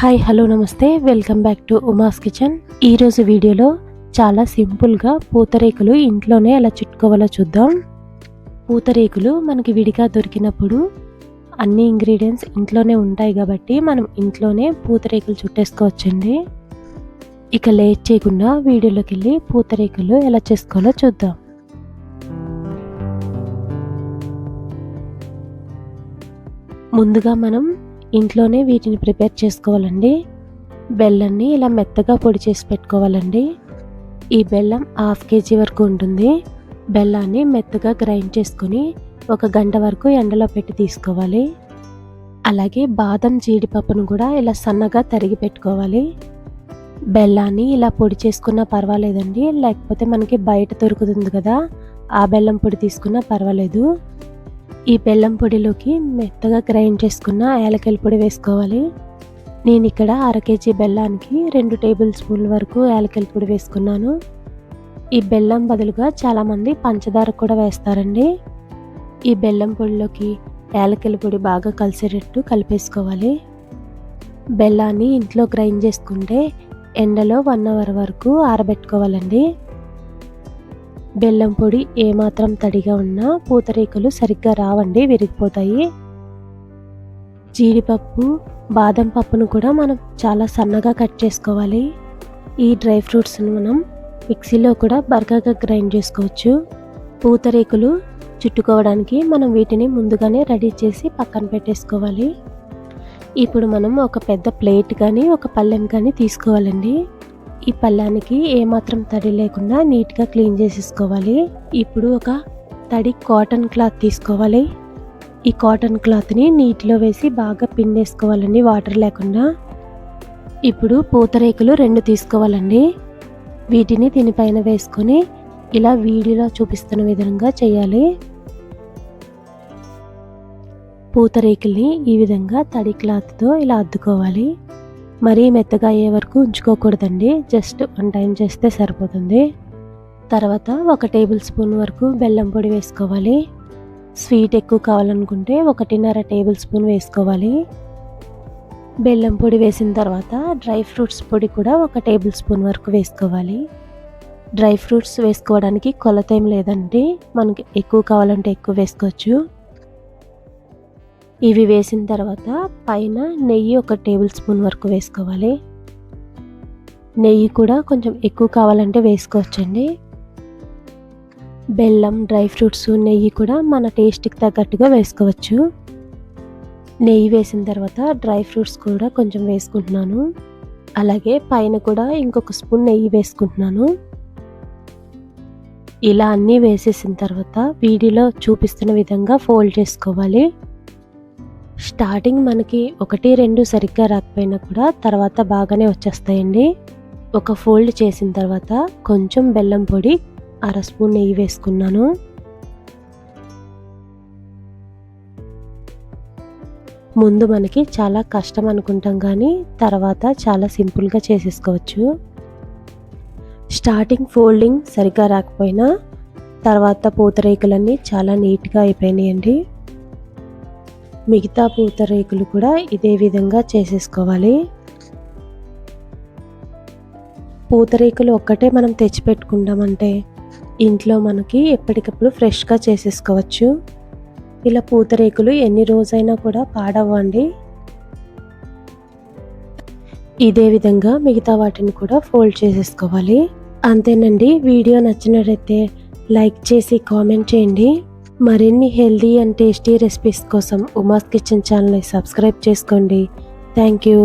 Hi hello namaste. Welcome back to Uma's kitchen. ఈరోజు వీడియోలో చాలా సింపుల్గా పూతరేకులు ఇంట్లోనే ఎలా చుట్టుకోవాలో చూద్దాం. పూతరేకులు మనకి విడిగా దొరికినప్పుడు అన్ని ఇంగ్రీడియంట్స్ ఇంట్లోనే ఉంటాయి కాబట్టి మనం ఇంట్లోనే పూతరేకులు చుట్టేసుకోవచ్చండి. ఇక లేట్ చేయకుండా వీడియోలోకి వెళ్ళి పూతరేకులు ఎలా చేసుకోవాలో చూద్దాం. ముందుగా మనం ఇంట్లోనే వీటిని ప్రిపేర్ చేసుకోవాలండి. బెల్లాన్ని ఇలా మెత్తగా పొడి చేసి పెట్టుకోవాలండి. ఈ బెల్లం హాఫ్ కేజీ వరకు ఉంటుంది. బెల్లాన్ని మెత్తగా గ్రైండ్ చేసుకొని ఒక గంట వరకు ఎండలో పెట్టి తీసుకోవాలి. అలాగే బాదం జీడిపప్పును కూడా ఇలా సన్నగా తరిగి పెట్టుకోవాలి. బెల్లాన్ని ఇలా పొడి చేసుకున్నా పర్వాలేదండి. లేకపోతే మనకి బయట దొరుకుతుంది కదా. ఆ బెల్లం పొడి తీసుకున్నా పర్వాలేదు. ఈ బెల్లం పొడిలోకి మెత్తగా గ్రైండ్ చేసుకున్న యాలకల పొడి వేసుకోవాలి. నేను ఇక్కడ అర కేజీ బెల్లానికి రెండు టేబుల్ స్పూన్ల వరకు యాలకల పొడి వేసుకున్నాను. ఈ బెల్లం బదులుగా చాలామంది పంచదార కూడా వేస్తారండి. ఈ బెల్లం పొడిలోకి యాలకల పొడి బాగా కలిసేటట్టు కలిపేసుకోవాలి. బెల్లాన్ని ఇంట్లో గ్రైండ్ చేసుకుంటే ఎండలో వన్ అవర్ వరకు ఆరబెట్టుకోవాలండి. బెల్లం పొడి ఏమాత్రం తడిగా ఉన్నా పూతరేకులు సరిగ్గా రావండి విరిగిపోతాయి. జీడిపప్పు బాదం పప్పును కూడా మనం చాలా సన్నగా కట్ చేసుకోవాలి. ఈ డ్రై ఫ్రూట్స్ని మనం మిక్సీలో కూడా బర్గాగా గ్రైండ్ చేసుకోవచ్చు. పూతరేకులు చుట్టుకోవడానికి మనం వీటిని ముందుగానే రెడీ చేసి పక్కన పెట్టేసుకోవాలి. ఇప్పుడు మనం ఒక పెద్ద ప్లేట్ కానీ ఒక పళ్ళెం కానీ తీసుకోవాలండి. ఈ పళ్ళానికి ఏమాత్రం తడి లేకుండా నీట్గా క్లీన్ చేసేసుకోవాలి. ఇప్పుడు ఒక తడి కాటన్ క్లాత్ తీసుకోవాలి. ఈ కాటన్ క్లాత్ని నీటిలో వేసి బాగా పిండేసుకోవాలండి వాటర్ లేకుండా. ఇప్పుడు పూతరేకులు రెండు తీసుకోవాలండి. వీటిని దీనిపైన వేసుకొని ఇలా వీడియోలో చూపిస్తున్న విధంగా చేయాలి. పూతరేకుల్ని ఈ విధంగా తడి క్లాత్తో ఇలా అద్దుకోవాలి. మరీ మెత్తగా అయ్యే వరకు ఉంచుకోకూడదండి. జస్ట్ వన్ టైం చేస్తే సరిపోతుంది. తర్వాత ఒక టేబుల్ స్పూన్ వరకు బెల్లం పొడి వేసుకోవాలి. స్వీట్ ఎక్కువ కావాలనుకుంటే ఒకటిన్నర టేబుల్ స్పూన్ వేసుకోవాలి. బెల్లం పొడి వేసిన తర్వాత డ్రై ఫ్రూట్స్ పొడి కూడా ఒక టేబుల్ స్పూన్ వరకు వేసుకోవాలి. డ్రై ఫ్రూట్స్ వేసుకోవడానికి కొలత ఏం లేదండి. మనకి ఎక్కువ కావాలంటే ఎక్కువ వేసుకోవచ్చు. ఇవి వేసిన తర్వాత పైన నెయ్యి ఒక టేబుల్ స్పూన్ వరకు వేసుకోవాలి. నెయ్యి కూడా కొంచెం ఎక్కువ కావాలంటే వేసుకోవచ్చండి. బెల్లం డ్రై ఫ్రూట్స్ నెయ్యి కూడా మన టేస్ట్కి తగ్గట్టుగా వేసుకోవచ్చు. నెయ్యి వేసిన తర్వాత డ్రై ఫ్రూట్స్ కూడా కొంచెం వేసుకుంటున్నాను. అలాగే పైన కూడా ఇంకొక స్పూన్ నెయ్యి వేసుకుంటున్నాను. ఇలా అన్నీ వేసేసిన తర్వాత వీడియోలో చూపిస్తున్న విధంగా ఫోల్డ్ చేసుకోవాలి. స్టార్టింగ్ మనకి ఒకటి రెండు సరిగ్గా రాకపోయినా కూడా తర్వాత బాగానే వచ్చేస్తాయండి. ఒక ఫోల్డ్ చేసిన తర్వాత కొంచెం బెల్లం పొడి అర స్పూన్ నెయ్యి వేసుకున్నాను. ముందు మనకి చాలా కష్టం అనుకుంటాం కానీ తర్వాత చాలా సింపుల్గా చేసేసుకోవచ్చు. స్టార్టింగ్ ఫోల్డింగ్ సరిగ్గా రాకపోయినా తర్వాత పూతరేకులన్నీ చాలా నీట్గా అయిపోయినాయండి. మిగతా పూతరేకులు కూడా ఇదే విధంగా చేసేసుకోవాలి. పూతరేకులు ఒక్కటే మనం తెచ్చిపెట్టుకుంటామంటే ఇంట్లో మనకి ఎప్పటికప్పుడు ఫ్రెష్గా చేసేసుకోవచ్చు. ఇలా పూతరేకులు ఎన్ని రోజైనా కూడా పాడవ్వండి. ఇదే విధంగా మిగతా వాటిని కూడా ఫోల్డ్ చేసేసుకోవాలి. అంతేనండి. వీడియో నచ్చినట్లయితే లైక్ చేసి కామెంట్ చేయండి. మరిన్ని హెల్దీ అండ్ టేస్టీ రెసిపీస్ కోసం ఉమాస్ కిచెన్ ఛానల్ని సబ్స్క్రైబ్ చేసుకోండి. Thank you.